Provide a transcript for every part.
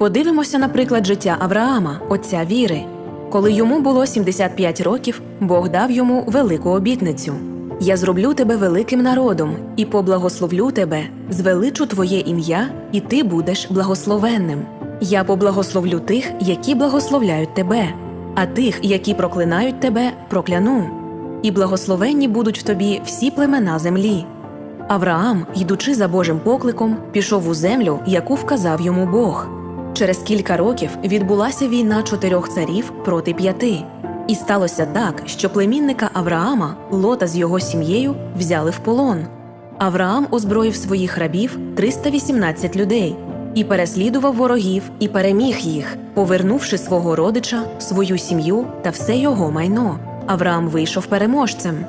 Подивимося, наприклад, життя Авраама, отця віри. Коли йому було 75 років, Бог дав йому велику обітницю: Я зроблю тебе великим народом і поблагословлю тебе, звеличу твоє ім'я, і ти будеш благословенним. Я поблагословлю тих, які благословляють тебе, а тих, які проклинають тебе, прокляну. І благословенні будуть в тобі всі племена землі. Авраам, йдучи за Божим покликом, пішов у землю, яку вказав йому Бог. Через кілька років відбулася війна чотирьох царів проти п'яти. І сталося так, що племінника Авраама, Лота з його сім'єю, взяли в полон. Авраам озброїв своїх рабів 318 людей і переслідував ворогів і переміг їх, повернувши свого родича, свою сім'ю та все його майно. Авраам вийшов переможцем.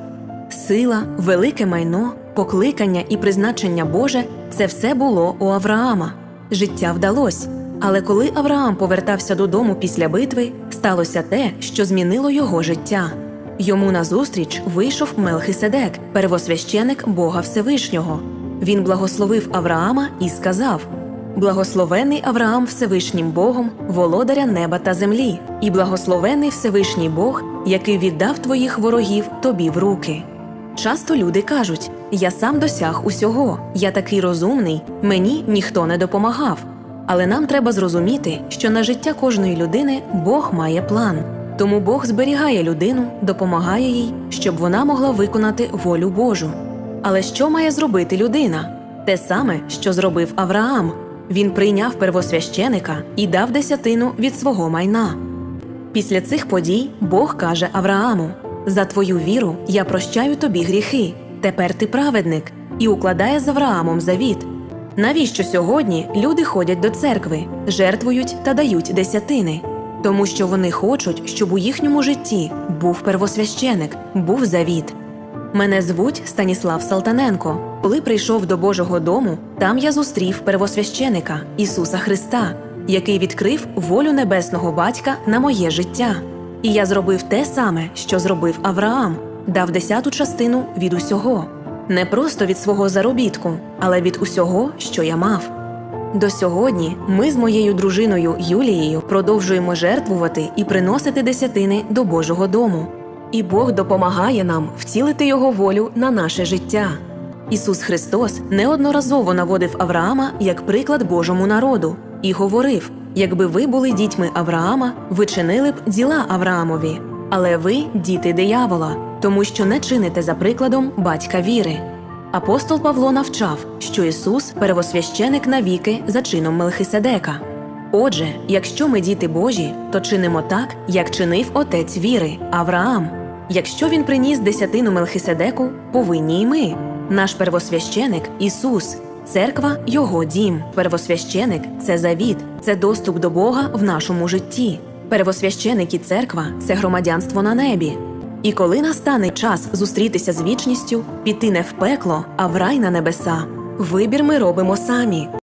Сила, велике майно, покликання і призначення Боже це все було у Авраама. Життя вдалось. Але коли Авраам повертався додому після битви, сталося те, що змінило його життя. Йому назустріч вийшов Мелхиседек, первосвященик Бога Всевишнього. Він благословив Авраама і сказав: Благословений Авраам Всевишнім Богом, володаря неба та землі, і благословений Всевишній Бог, який віддав твоїх ворогів тобі в руки. Часто люди кажуть: я сам досяг усього, я такий розумний, мені ніхто не допомагав. Але нам треба зрозуміти, що на життя кожної людини Бог має план. Тому Бог зберігає людину, допомагає їй, щоб вона могла виконати волю Божу. Але що має зробити людина? Те саме, що зробив Авраам. Він прийняв первосвященика і дав десятину від свого майна. Після цих подій Бог каже Аврааму: За твою віру я прощаю тобі гріхи. Тепер ти праведник, і укладає з Авраамом завіт. Навіщо сьогодні люди ходять до церкви, жертвують та дають десятини? Тому що вони хочуть, щоб у їхньому житті був первосвященик, був завіт. Мене звуть Станіслав Салтаненко. Коли прийшов до Божого дому, там я зустрів первосвященика Ісуса Христа, який відкрив волю небесного батька на моє життя. І я зробив те саме, що зробив Авраам, дав десяту частину від усього, не просто від свого заробітку, але від усього, що я мав. До сьогодні ми з моєю дружиною Юлією продовжуємо жертвувати і приносити десятини до Божого дому. І Бог допомагає нам втілити Його волю на наше життя. Ісус Христос неодноразово наводив Авраама як приклад Божому народу і говорив: якби ви були дітьми Авраама, ви чинили б діла Авраамові, але ви діти диявола, тому що не чините за прикладом батька віри. Апостол Павло навчав, що Ісус первосвященик навіки за чином Мелхиседека. Отже, якщо ми діти Божі, то чинимо так, як чинив отець віри Авраам. Якщо він приніс десятину Мелхиседеку, повинні й ми. Наш первосвященик Ісус, церква його дім. Первосвященик це завіт, це доступ до Бога в нашому житті. Первосвященик і церква це громадянство на небі. І коли настане час зустрітися з вічністю, піти не в пекло, а в рай на небеса. Вибір ми робимо самі.